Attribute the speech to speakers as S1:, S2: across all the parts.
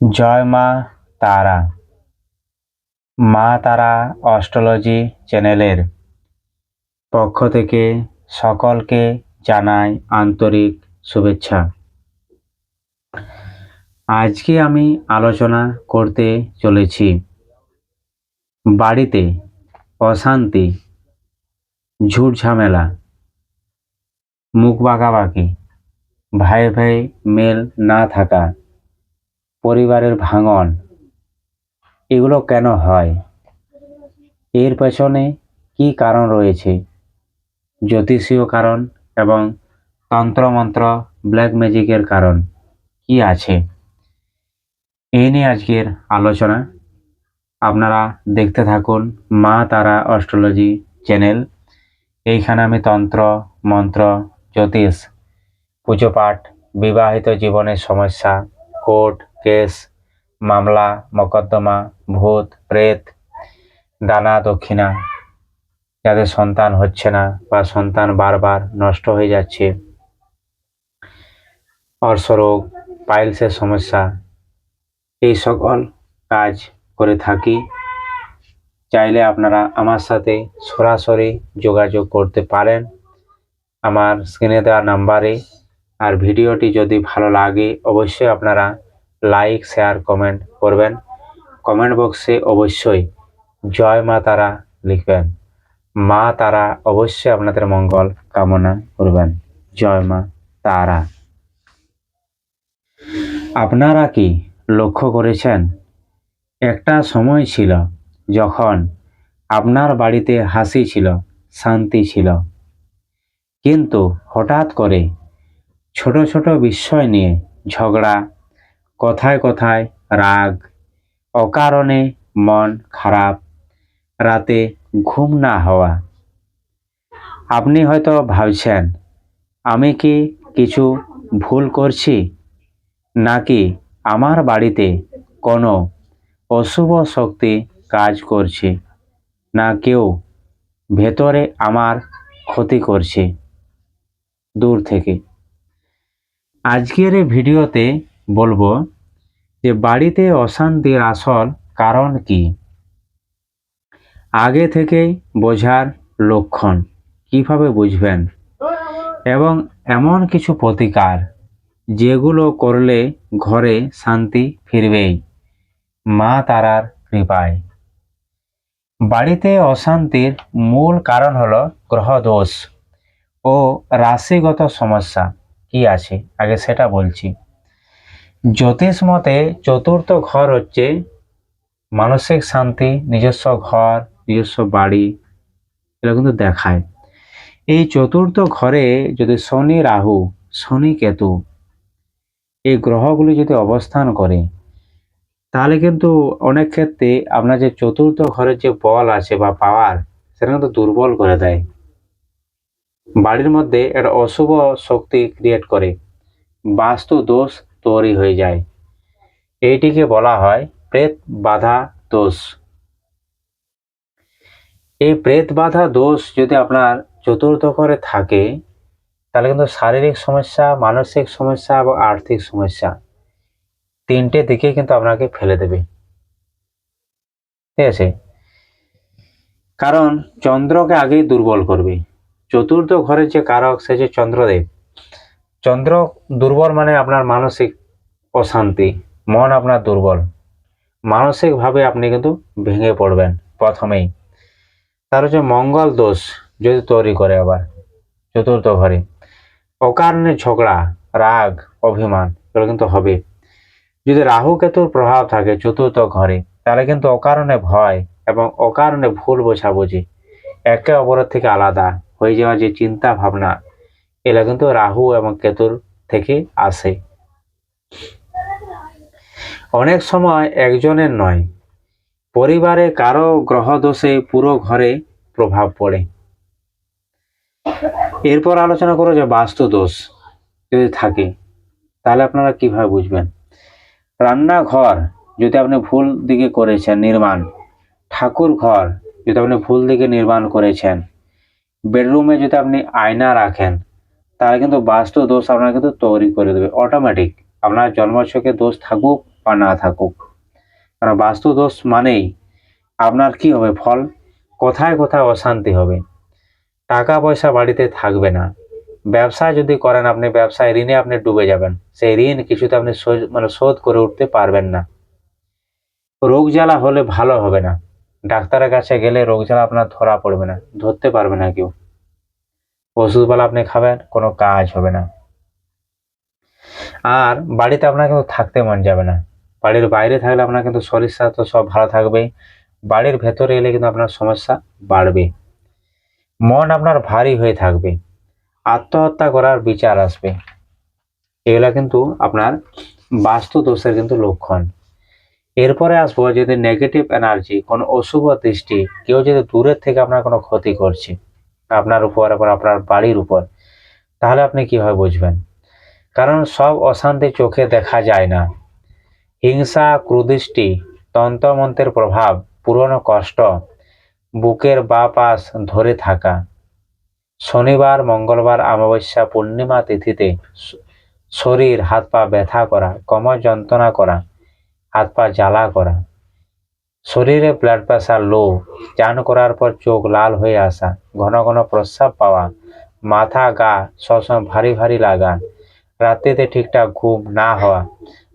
S1: জয় মা তারা। মা তারা অস্ট্রোলজি চ্যানেলের পক্ষ থেকে সকলকে জানাই আন্তরিক শুভেচ্ছা। আজকে আমি আলোচনা করতে চলেছি বাড়িতে অশান্তি, ঝুট ঝামেলা, মুখ বাঁকাবাকি, ভাই ভাই মেল না থাকা পরিবারের ভাঙন, এগুলো কেন হয়? এর পেছনে কি কারণ রয়েছে? জ্যোতিষীয় কারণ এবং তন্ত্রমন্ত্র ব্ল্যাক ম্যাজিকের কারণ কি আছে? এই নিয়ে আজকের আলোচনা। আপনারা দেখতে থাকুন মা তারা অস্ট্রোলজি চ্যানেল। এইখানে আমি তন্ত্র, মন্ত্র, জ্যোতিষ, পুজো পাঠ, বিবাহিত জীবনের সমস্যা কোর্ট কেস মামলা, মকদ্দমা, ভূত, প্রেত, দানা, দক্ষিণা। যাদের সন্তান হচ্ছে না বা সন্তান বারবার নষ্ট হয়ে যাচ্ছে। অর্শরোগ পাইলসের সমস্যা, এই সকল কাজ করে থাকি। চাইলে আপনারা আমার সাথে সরাসরি যোগাযোগ করতে পারেন। আমার স্ক্রিনে দেওয়া নাম্বারে। আর ভিডিওটি যদি ভালো লাগে, অবশ্যই আপনারা লাইক শেয়ার কমেন্ট করবেন। কমেন্ট বক্সে অবশ্যই জয় মা তারা লিখবেন। মা তারা অবশ্যই আপনাদের মঙ্গল কামনা করবেন। জয় মা তারা। আপনারা কি লক্ষ্য করেছেন? একটা সময় ছিল যখন আপনার বাড়িতে হাসি ছিল, শান্তি ছিল। কিন্তু হঠাৎ করে ছোট ছোট বিষয় নিয়ে ঝগড়া কথায় কথায় রাগ, অকারণে মন খারাপ, রাতে ঘুম না হওয়া। আপনি হয়তো ভাবছেন, আমি কি কিছু ভুল করছি? নাকি আমার বাড়িতে কোনো অশুভ শক্তি কাজ করছে? না কেউ ভেতরে আমার ক্ষতি করছে? দূর থেকে। আজকের ভিডিওতে বলব যে বাড়িতে অশান্তির আসল কারণ কি? আগে থেকেই বোঝার লক্ষণ, কীভাবে বুঝবেন? এবং এমন কিছু প্রতিকার যেগুলো করলে ঘরে শান্তি ফিরবেই, মা তারার কৃপায়। বাড়িতে অশান্তির মূল কারণ হল গ্রহ দোষ ও রাশিগত সমস্যা। কি আছে? আগে সেটা বলছি। জ্যোতিষ মতে চতুর্থ ঘর হচ্ছে মানসিক শান্তি, নিজস্ব ঘর, নিজস্ব বাড়ি, এগুলো কিন্তু দেখায়। এই চতুর্থ ঘরে যদি শনি রাহু, শনি কেতু এই গ্রহগুলি যদি অবস্থান করে, তাহলে কিন্তু অনেক ক্ষেত্রে আপনার যে চতুর্থ ঘরের যে বল আছে বা পাওয়ার, সেটা কিন্তু দুর্বল করে দেয়। বাড়ির মধ্যে একটা অশুভ শক্তি ক্রিয়েট করে। বাস্তু দোষ তৈরি হয়ে যায়। এইটিকে বলা হয় প্রেত বাধা দোষ। এই প্রেত বাধা দোষ যদি আপনার চতুর্থ করে থাকে, তাহলে কিন্তু শারীরিক সমস্যা, মানসিক সমস্যা এবং আর্থিক সমস্যা তিনটে দিকে কিন্তু আপনাকে ফেলে দেবে। ঠিক আছে? কারণ চন্দ্রকে আগেই দুর্বল করবে। চতুর্থ ঘরের যে কারক, সে যে চন্দ্রদেব, চন্দ্র দুর্বল মানে আপনার মানসিক অশান্তি, মন আপনার দুর্বল। মানসিকভাবে আপনি কিন্তু ভেঙে পড়বেন প্রথমেই। তার হচ্ছে মঙ্গল দোষ যদি তৈরি করে আবার, চতুর্থ ঘরে। অকারণে ঝগড়া, রাগ, অভিমান, এগুলো কিন্তু হবে। যদি রাহু কেতুর প্রভাব থাকে চতুর্থ ঘরে, তাহলে কিন্তু অকারণে ভয় এবং অকারণে ভুল বোঝাবুঝি একে অপরের থেকে আলাদা হয়ে যাওয়া যে চিন্তা ভাবনা এগুলো কিন্তু রাহু এবং কেতুর থেকে আসে। অনেক সময় একজনের নয়। পরিবারে কারও গ্রহ দোষে পুরো ঘরে প্রভাব পড়ে। এরপর আলোচনা করো যে বাস্তু দোষ যদি থাকে, তাহলে আপনারা কীভাবে বুঝবেন? রান্নাঘর, যদি আপনি ভুল দিকে করেছেন নির্মাণ ঠাকুর ঘর যদি আপনি ভুল দিকে নির্মাণ করেছেন, বেডরুমে যদি আপনি আয়না রাখেন, তাহলে কিন্তু বাস্তু দোষ আপনার কিন্তু তৈরি করে দেবে অটোমেটিক আপনার জন্মছকে দোষ থাকুক বা না থাকুক। কারণ বাস্তু দোষ মানেই আপনার কি হবে? ফল? কোথায় কোথায় অশান্তি হবে? টাকা পয়সা বাড়িতে থাকবে না। ব্যবসা যদি করেন আপনি, ব্যবসায় ঋণে আপনি ডুবে যাবেন। সেই ঋণ কিছুতে আপনি মানে শোধ করে উঠতে পারবেন না। রোগ জ্বালা হলে ভালো হবে না। ডাক্তারের কাছে গেলে রোগ জ্বালা আপনার ধরা পড়বে না, ধরতে পারবে না কেউ। ওষুধপালা আপনি খাবেন, কোনো কাজ হবে না। আর বাড়িতে আপনার কিন্তু থাকতে মন যাবে না। বাড়ির বাইরে থাকলে আপনার কিন্তু শরীর স্বাস্থ্য সব ভালো থাকবে। বাড়ির ভেতরে এলে কিন্তু আপনার সমস্যা বাড়বে। মন আপনার ভারী হয়ে থাকবে। আত্মহত্যা করার বিচার আসবে। এগুলা কিন্তু আপনার বাস্তু দোষের কিন্তু লক্ষণ। এরপরে আসব যদি নেগেটিভ এনার্জি কোনো অশুভ দৃষ্টি, কেউ যদি দূরের থেকে আপনার কোনো ক্ষতি করছে, আপনার উপর এবং আপনার বাড়ির উপর, তাহলে আপনি কীভাবে বুঝবেন? কারণ সব অশান্তি চোখে দেখা যায় না। হিংসা, ক্রুদৃষ্টি, তন্ত্রমন্ত্রের প্রভাব, পুরনো কষ্ট, বুকের বা পাশ ধরে থাকা। শনিবার, মঙ্গলবার, অমাবস্যা, পূর্ণিমা তিথিতে শরীর, হাত পা ব্যথা করা, কোমর যন্ত্রণা করা, হাত পা জ্বালা করা। শরীরে ব্লাড প্রেশার লো চান করার পর চোখ লাল হয়ে আসা, ঘন ঘন প্রস্রাব পাওয়া, মাথা গা সবসময় ভারী ভারী লাগা, রাত্রিতে ঠিকঠাক ঘুম না হওয়া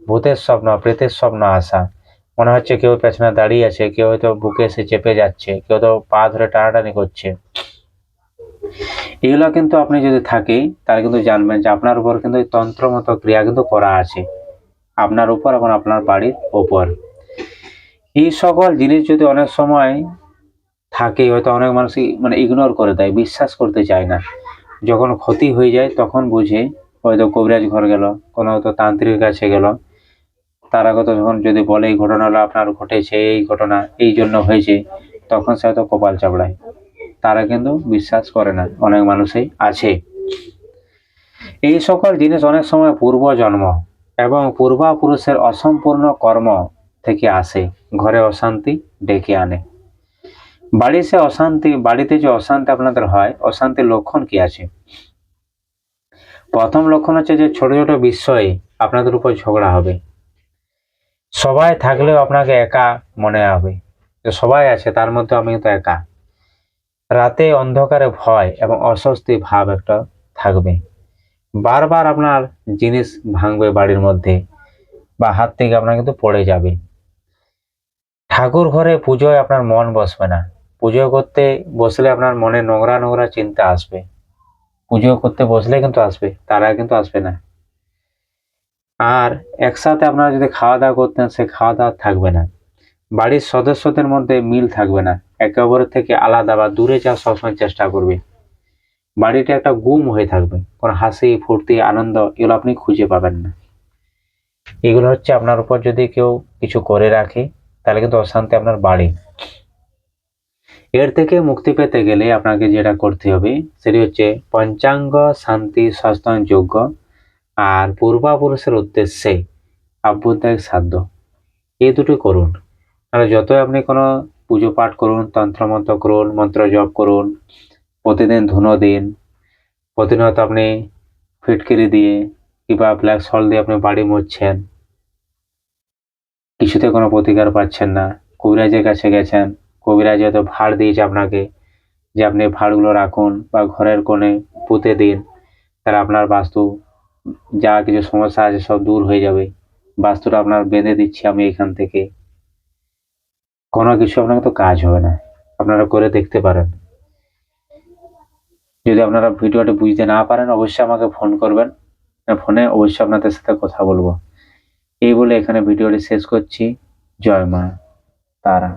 S1: ভূতের স্বপ্ন, প্রেতের স্বপ্ন আসা। মনে হচ্ছে কেউ পেছনে দাঁড়িয়ে আছে, কেউ হয়তো বুকে এসে চেপে যাচ্ছে, কেউ তো পা ধরে টানাটানি করছে। এগুলো কিন্তু আপনি যদি থাকে তাহলে কিন্তু জানবেন যে আপনার উপর কিন্তু এই তন্ত্রমত ক্রিয়া কিন্তু করা আছে। আপনার উপর এবং আপনার বাড়ির ওপর এই সকল জিনিস যদি অনেক সময় থাকে, হয়তো অনেক মানুষই মানে ইগনোর করে দেয়, বিশ্বাস করতে চায় না। যখন ক্ষতি হয়ে যায়, তখন বুঝে হয়তো কবিরাজ ঘর গেল, কোনো হয়তো তান্ত্রিক কাছে গেল। তারা কত যখন যদি বলে এই ঘটনাটা আপনার ঘটেছে এই ঘটনা এই জন্য হয়েছে, তখন সে হয়তো কপাল চাপড়ায়। তারা কিন্তু বিশ্বাস করে না, অনেক মানুষই আছে। এই সকল জিনিস অনেক সময় পূর্ব জন্ম এবং পূর্বাপুরুষের অসম্পূর্ণ কর্ম থেকে আসে, ঘরে অশান্তি ডেকে আনে। বাড়ি সে অশান্তি, বাড়িতে যে অশান্তি আপনাদের হয়, অশান্তির লক্ষণ কি আছে? প্রথম লক্ষণ হচ্ছে যে ছোট ছোট বিষয়ে আপনাদের উপর ঝগড়া হবে। সবাই থাকলেও আপনাকে একা মনে হবে। যে সবাই আছে, তার মধ্যে আমি তো একা। রাতে অন্ধকারে ভয় এবং অস্বস্তি ভাব একটা থাকবে। বারবার আপনার জিনিস ভাঙবে বাড়ির মধ্যে বা হাত থেকে আপনার কিন্তু পড়ে যাবে। ঠাকুর ঘরে পুজোয় আপনার মন বসবে না। পুজো করতে বসলে আপনার মনে নোংরা নোংরা চিন্তা আসবে। পুজো করতে বসলে কিন্তু আসবে, তারা কিন্তু আসবে না। আর একসাথে আপনারা যদি খাওয়া দাওয়া করতেন, সে খাওয়া দাওয়া থাকবে না। বাড়ির সদস্যদের মধ্যে মিল থাকবে না। একে অপরের থেকে আলাদা বা দূরে যাওয়ার সবসময় চেষ্টা করবে। বাড়িটা একটা গুম হয়ে থাকবে। কোনো হাসি, ফুর্তি, আনন্দ এগুলো আপনি খুঁজে পাবেন না। এগুলো হচ্ছে আপনার উপর যদি কেউ কিছু করে রাখে, তাহলে কিন্তু অশান্তি আপনার বাড়ে। এর থেকে মুক্তি পেতে গেলে আপনাকে যেটা করতে হবে, সেটি হচ্ছে পঞ্চাঙ্গ শান্তি সস্তান যোগ্য আর পূর্বাপুরুষের উদ্দেশ্যে আভ্যন্তরিক সাধ্য। এই দুটো করুন। আর যতই আপনি কোনো পুজো পাঠ করুন, তন্ত্রমন্ত্র করুন, মন্ত্র জপ করুন, প্রতিদিন ধুনো দিন, প্রতিনিয়ত আপনি ফিটকিরি দিয়ে কিংবা ব্ল্যাক সল দিয়ে আপনি বাড়ি মুছছেন, কিছুতে কোনো প্রতিকার পাচ্ছেন না, কবিরাজের কাছে গেছেন, কবিরাজ হয়তো ভাড় দিয়েছে আপনাকে যে আপনি ভাড়গুলো রাখুন বা ঘরের কোণে পুঁতে দিন তারা আপনার বাস্তু যা কিছু সমস্যা আছে সব দূর হয়ে যাবে। বাস্তুটা আপনার বেঁধে দিচ্ছি আমি এখান থেকে। কোনো কিছু আপনাকে তো কাজ হবে না। আপনারা করে দেখতে পারেন। যদি আপনারা ভিডিওটি বুঝতে না পারেন, অবশ্যই আমাকে ফোন করবেন। ফোনে অবশ্যই আপনাদের সাথে কথা বলব। এই বলে এখানে ভিডিওটি শেষ করছি। জয় মা তারা।